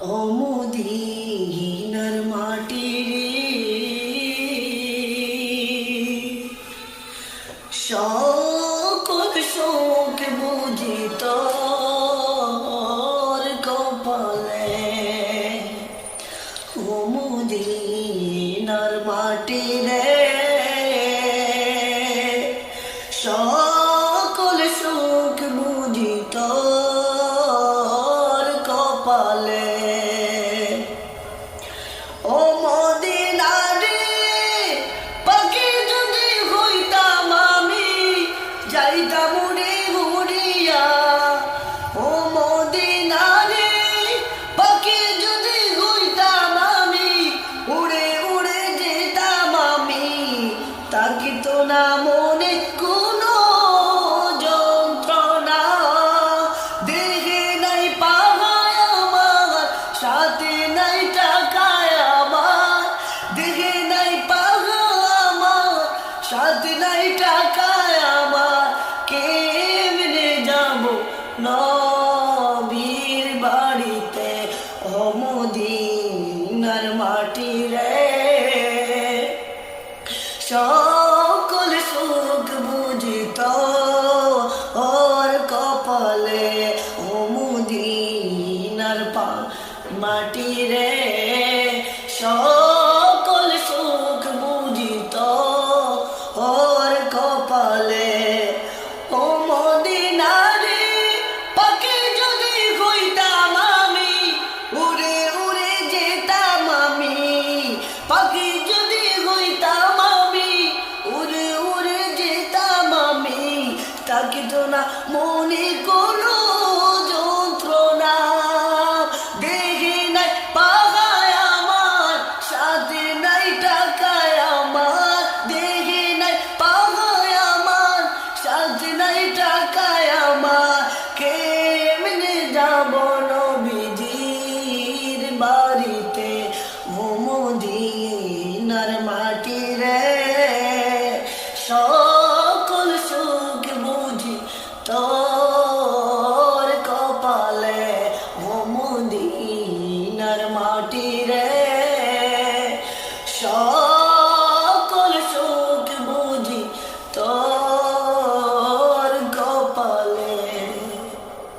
অমুদিনার মাটি তাকে তো না মনে কোনো যন্ত্রণা। দেহে নাই পাহায় আমার, সাথে নাই টাকায় আমার। দেহে নাই পাহায় আমার, সাথে নাই টাকায় আমার। কেমনে যাব নবীর কপালে ও মুদিনার পা, মাটি রে, সকল সুখ বুঝিত ওর কপালে। ও মদিনারে পাখি যদি হইতাম আমি, উড়ে উড়ে যেতাম আমি, পাখি তাকে তো না মনে কোনো show.